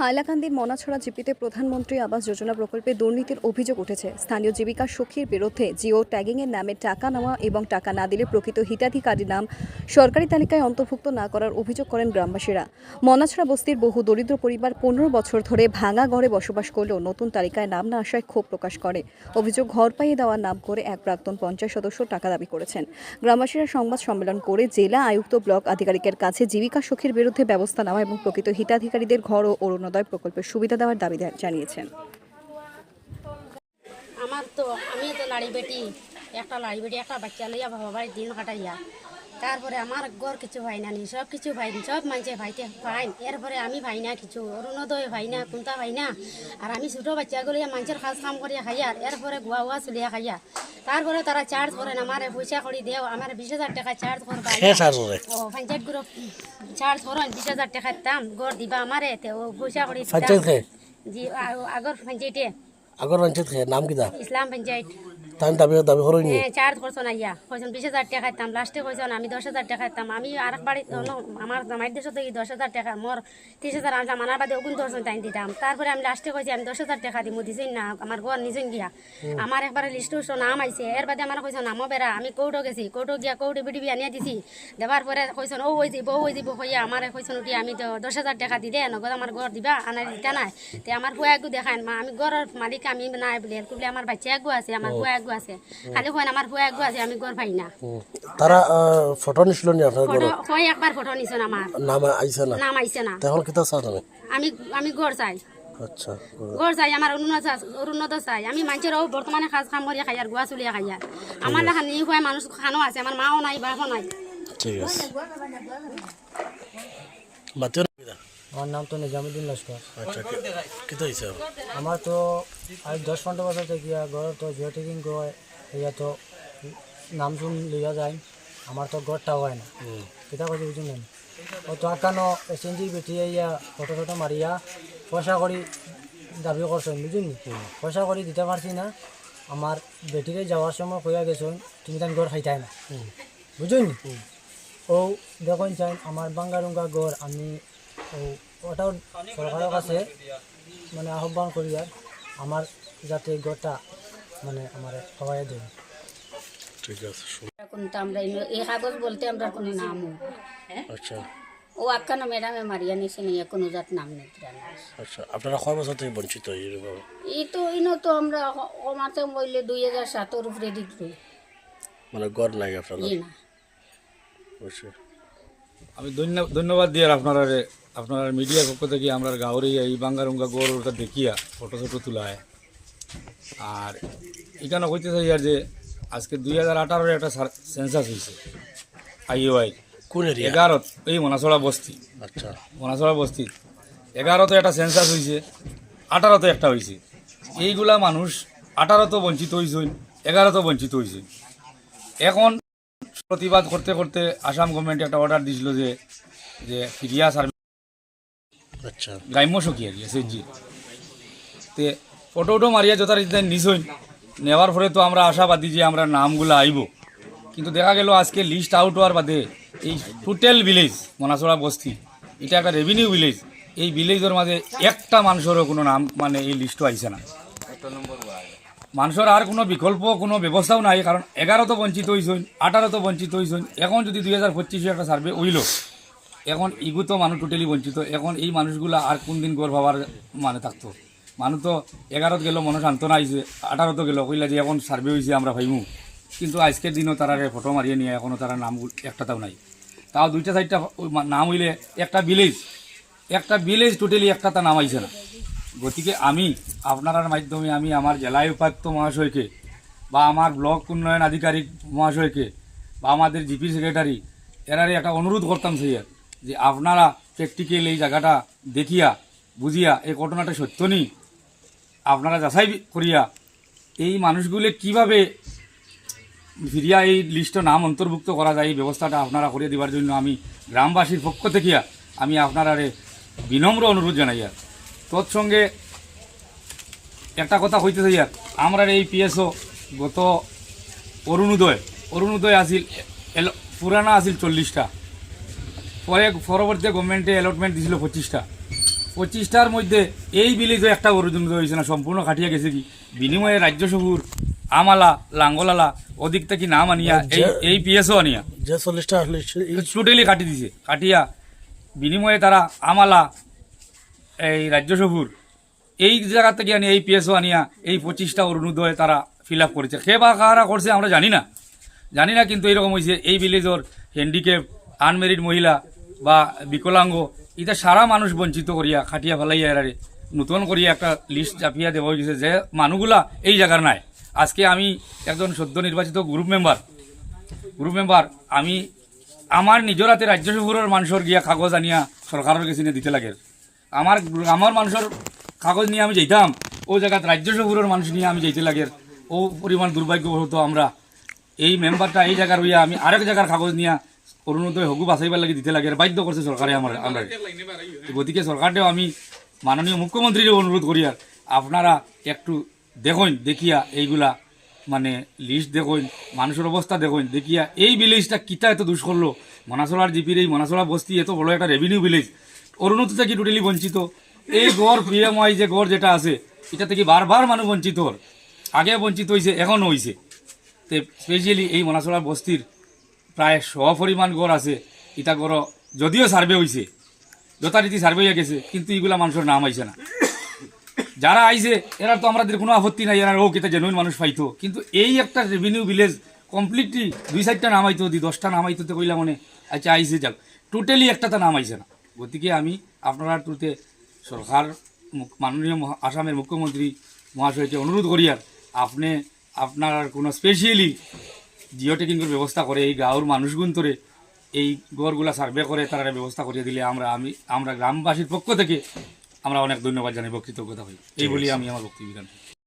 হাইলাকান্দির মনাছড়া জিপিতে প্রধানমন্ত্রী আবাস যোজনা প্রকল্পে দুর্নীতির অভিযোগ উঠেছে। স্থানীয় জীবিকা সখীর বিরুদ্ধে জিও ট্যাগিংয়ের নামে টাকা নেওয়া এবং টাকা না দিলে প্রকৃত হিতাধিকারীর নাম সরকারি তালিকায় অন্তর্ভুক্ত না করার অভিযোগ করেন গ্রামবাসীরা। মনাছড়া বস্তির বহু দরিদ্র পরিবার পনেরো বছর ধরে ভাঙা ঘরে বসবাস করলেও নতুন তালিকায় নাম না আসায় ক্ষোভ প্রকাশ করে। অভিযোগ ঘর পাইয়ে দেওয়ার নাম করে এক প্রাক্তন পঞ্চায়েত সদস্য টাকা দাবি করেছেন। গ্রামবাসীরা সংবাদ সম্মেলন করে জেলা আয়ুক্ত ব্লক আধিকারিকের কাছে জীবিকা সখীর বিরুদ্ধে ব্যবস্থা নেওয়া এবং প্রকৃত হিতাধিকারীদের ঘর ও অরুণোদয় প্রকল্পের সুবিধা দেওয়ার দাবি জানিয়েছেন। আমার তো আমি তো লাড়ি বেটি, একটা লাড়ি বেটি, একটা বাচ্চা লইয়া বাবা দিন কাটাইয়া। তারপরে আমার গড় কিছু ভাই না নি সব কিছু ভাই সব মানুষে ভাইতে ভাই এরপরে আমি ভাই না কিছু অরুণোদয় ভাই না কুন্তা ভাই না। আর আমি ছোটো বাচ্চাগুলো মানুষের কাজ কাম করিয়া খাইয়া এরপরে গুয়া গুয়া চলিয়া খাইয়া। তারপরে তারা চার্জ করেন আমার পয়সা করি দেও আমার বিশ হাজার টাকা চার্জ করবা। ও পঞ্চায়েত গ্রুপ চার্জ করেন বিশ হাজার টাকার দাম গড় দিবা আমারে ও পয়সা করি জি আগর পঞ্চায়েতে। আগর পঞ্চায়েত নাম কিতা ইসলাম পঞ্চায়েত। তাই দাবি দাবি করো নি। হ্যাঁ চার্জ করছ না ইয়া। কইছেন বিশ হাজার টাকা খাইতাম লাস্টে কইছেন আমি দশ হাজার টাকা খাইতাম। আমি আর এক বাড়ি আমার জামাই দেশ থেকে দশ হাজার টাকা মোর ত্রিশ হাজার আনতাম আনার বাদে ওগুন দশ টাইম দিতাম। তারপরে আমি লাস্টে কইছি আমি দশ হাজার টাকা দিম দিছেন না আমার ঘর নিজেন গিয়া। আমার একবারে লিস্ট নাম আইছে। এর বাদে আমার কইছেন নামও বেড়া আমি কৌটো গেছি কৌটো গিয়া কৌটো বিডি আনিয়া দিছি। দেওয়ার পরে কইছেন ও ওই দিব ওই দিব কইয়া আমার কইছেন উঠি আমি দশ হাজার টাকা দি দে নগদ আমার ঘর দিবা আনার দিতা নাই। তে আমার হুয়া একগু দেখান মা আমি ঘরের মালিক আমি নাই বলে আমার বাচ্চা একগু আছে আমার হুয়া একগু আছে। খালি কইন আমার হুয়া একগু আছে আমি ঘর পাই না। তারা ফটো নিছিল নি আপনার ঘর কই একবার ফটো নিছেন আমার নাম আইছে না? নাম আইছে না। তখন কিতা তুমি? আমি আমি ঘর চাই। আচ্ছা ঘর চাই আমার উন্নত উন্নত চাই। আমি মানুষের বর্তমানে কাজ কাম করিয়া খাই আর গুয়া চলিয়া খাই আর আমার লেখা নিয়ে খুৱাই মানুষ খানো আছে আমার মাও নাই বাপও নাই। ঠিক আছে। না? আমার নাম তো নিজামুদ্দিন লস্কর। আচ্ছা আমার তো আজ দশ পনেরো বছর থেকে ঘর তো জিও টেকিং হয় ইয়া তো নাম শুন লইয়া যায় আমার তো ঘরটা হয় না। কিতা কথা বুঝুন না ও তো আকানো এসএনজি বেটিয়ে ইয়া ফটো ফটো মারিয়া পয়সা করি দাবি করছেন বুঝুন পয়সা করি দিতে পারছি না আমার বেটিরে যাওয়ার সময় কইয়া গেছেন তুমি তান ঘর খাইতাই না। বুঝুন ও দেখুন চাই আমার বাঙ্গারুঙ্গা গড় আমি ওটাও সরকারের কাছে মানে আহ্বান করি আর আমার যাতে গড়টা মানে আমার সবাই দেয়। ঠিক আছে কোনটা আমরা এই কাগজ বলতে আমরা কোনো নামও আচ্ছা। ও আক্কানো ম্যাডামে মারিয়া নিছে নিয়ে কোনো জাত নাম নেই আচ্ছা আপনারা কয় বছর থেকে বঞ্চিত এই তো ইনো তো আমরা কমাতে বললে দুই হাজার সাতের উপরে দিত মানে গড় নাই আপনারা আমি ধন্যবাদ দিয়ে আপনারা আপনার মিডিয়ার পক্ষ থেকে আমরা গাঁৱৰ এই বাঙ্গারুঙ্গা গৌর ওটা দেখিয়া ফটো ফটো তোলা হয় আর এখানে কইতে চাই আর যে আজকে দুই হাজার আঠারোর একটা সেন্সাস হয়েছে আইওআই। কোন এগারোত এই মনাসড়া বস্তি। আচ্ছা। মনাসড়া বস্তি। এগারোতে একটা সেন্সাস হয়েছে আঠারোতে একটা হয়েছে এইগুলা মানুষ আঠারোতে বঞ্চিত হয়েছেন এগারোতে বঞ্চিত হয়েছে এখন প্রতিবাদ করতে করতে আসাম গভর্নমেন্ট একটা অর্ডার দিছিল যে যে ফিরিয়া সার্ভিস আচ্ছা। গ্রাম্য সখী আর কি এসএসজি তে ফটো উটো মারিয়া যথারীতি নিছই নেওয়ার পরে তো আমরা আশাবাদী যে আমরা নামগুলো আইব। কিন্তু দেখা গেল আজকে লিস্ট আউট হওয়ার বাদে এই টোটাল ভিলেজ মনাসড়া বস্তি, এটা একটা রেভিনিউ ভিলেজ এই ভিলেজের মাঝে একটা মানুষেরও কোনো নাম মানে এই লিস্টও আইছে না। মানুষের আর কোনো বিকল্প, কোনো ব্যবস্থাও নাই, কারণ এগারোতে বঞ্চিত হয়েছেন আঠারো তো বঞ্চিত হয়েছেন এখন যদি দুই হাজার পঁচিশে একটা সার্ভে হইল এখন ইগু তো মানুষ টোটালি বঞ্চিত। এখন এই মানুষগুলা আর কোন দিন গড় ভাবার মানে থাকতো। মানুষ তো এগারোত গেল, মনে সান্ত্বনা আইছে আঠারোতে গেল, কইলা যে এখন সার্ভে হয়েছে আমরা ভাইমু। কিন্তু আজকের দিনও তারা ফটো মারিয়ে নিয়ে এখনও তারা নাম একটাও নাই। তাও দুইটা চারটা নাম হইলে একটা ভিলেজ একটা ভিলেজ টোটালি একটা তা নাম আইছে না। গতিকে আমি আপনার মাধ্যমে আমি আমার জেলা উপায়ুক্ত মহাশয়কে বা আমার ব্লক উন্নয়ন আধিকারিক মহাশয়কে বা আমাদের জিপি সেক্রেটারি এরারে একটা অনুরোধ করতাম সেই যে আপনারা প্র্যাকটিক্যাল এই জায়গাটা দেখিয়া, বুঝিয়া এই ঘটনাটা সত্য নেই? আপনারা যাচাই করিয়া এই মানুষগুলো কীভাবে ফিরিয়া এই লিস্টে নাম অন্তর্ভুক্ত করা যায়, এই ব্যবস্থাটা আপনারা করে দেওয়ার জন্য আমি গ্রামবাসীর পক্ষ থেকে আমি আপনারারে বিনম্র অনুরোধ জানাই আর তৎসঙ্গে একটা কথা কইতে চাই আর আমরা এই পিএসও গত অরুণোদয় অরুণোদয় এল- পুরানা আছিল চল্লিশটা। পরে পরবর্তী গভর্নমেন্টে অ্যালটমেন্ট দিছিল পঁচিশটা। পঁচিশটার মধ্যে এই বিলিজও একটা অরুজন্ত হয়েছে না সম্পূর্ণ খাটিয়া গেছে কি? বিনিময়ে রাজ্য সবুর আমালা লাঙ্গলালা ওদিক থেকে নাম আনিয়া এই এই পিএসও আনিয়া। যে চল্লিশটা টোটালি কাটি দিছে কাটিয়া বিনিময়ে তারা আমালা এই রাজ্য সবুর এই জায়গা থেকে আনিয়া এই পিএসও আনিয়া এই পঁচিশটা অরুণোদয় তারা ফিল আপ করেছে। সে বা কারা করছে আমরা জানি না। জানি না কিন্তু এরকম হয়েছে এই ভিলেজর হ্যান্ডিক্যাপ আনমেরিড মহিলা বা বিকলাঙ্গ এটা সারা মানুষ বঞ্চিত করিয়া খাটিয়া ফেলাইয়া এরারে নতুন করিয়া একটা লিস্ট চাপিয়া দেওয়া হয়েছে যে মানুষগুলা এই জায়গার নাই। আজকে আমি একজন সদ্য নির্বাচিত গ্রুপ মেম্বার গ্রুপ মেম্বার আমি আমার নিজের হাতে রাজ্য সফরের মানুষের গিয়া কাগজ আনিয়া সরকারের কাছে দিতে লাগে। আমার আমার মানুষের কাগজ নিয়ে আমি যাইতাম, ও জায়গাত রাজ্য সফরের মানুষ নিয়ে আমি যাইতে লাগে। ও পরিমাণ দুর্ভাগ্যবশত আমরা এই মেম্বারটা এই জায়গার হইয়া আমি আরেক জায়গার কাগজ নিয়ে অরুণোদয় হগু বাছাইবার লাগে দিতে লাগে বাধ্য করছে সরকারে আমার আমরা গতিকে সরকারটাও আমি মাননীয় মুখ্যমন্ত্রীর অনুরোধ করি আর আপনারা একটু দেখুন দেখিয়া এইগুলা মানে লিস্ট দেখুন মানুষের অবস্থা দেখুন দেখিয়া এই ভিলেজটা কিতা এত দুষ করল মনাসলার জিপির এই মনাসলা বস্তি এত বড় একটা রেভিনিউ ভিলেজ অরুণোদয় থেকে টোটালি বঞ্চিত। এই গড় পিএমআই যে গড় যেটা আছে এটা থেকে বারবার মানুষ বঞ্চিত আগে বঞ্চিত হয়েছে এখনও হয়েছে তে স্পেশালি এই মনাসলা বস্তির প্রায় শ পরিমাণ গড় আছে, ইটা গড় যদিও সার্ভে হয়েছে যথারীতি সার্ভে হয়ে গেছে, কিন্তু এগুলা মানুষের নাম আইছে না। যারা আইছে এরা তো আমাদের কোনো আপত্তি নাই এরা ও কেতা জেনুইন মানুষ পাইতো। কিন্তু এই একটা রেভিনিউ ভিলেজ কমপ্লিটলি দুই চারটা নাম আইতো দি দশটা নাম আইতো তো কইলা মনে আচ্ছা আইছে, যাক। টোটালি একটা তো নাম আইছে না। গতিকে আমি আপনারা টুতে সরকার মাননীয় আসামের মুখ্যমন্ত্রী মহাশয়কে অনুরোধ করি আর, আপনি, আপনার কোনো স্পেশালি জিও টেকিংয়ের ব্যবস্থা করে এই গাঁওর মানুষগুন ধরে এই গড়গুলা সার্ভে করে তারা ব্যবস্থা করিয়ে দিলে আমরা আমি আমরা গ্রামবাসীর পক্ষ থেকে আমরা অনেক ধন্যবাদ জানি বক্তৃতজ্ঞতা হই এই বলি আমি আমার বক্তব্য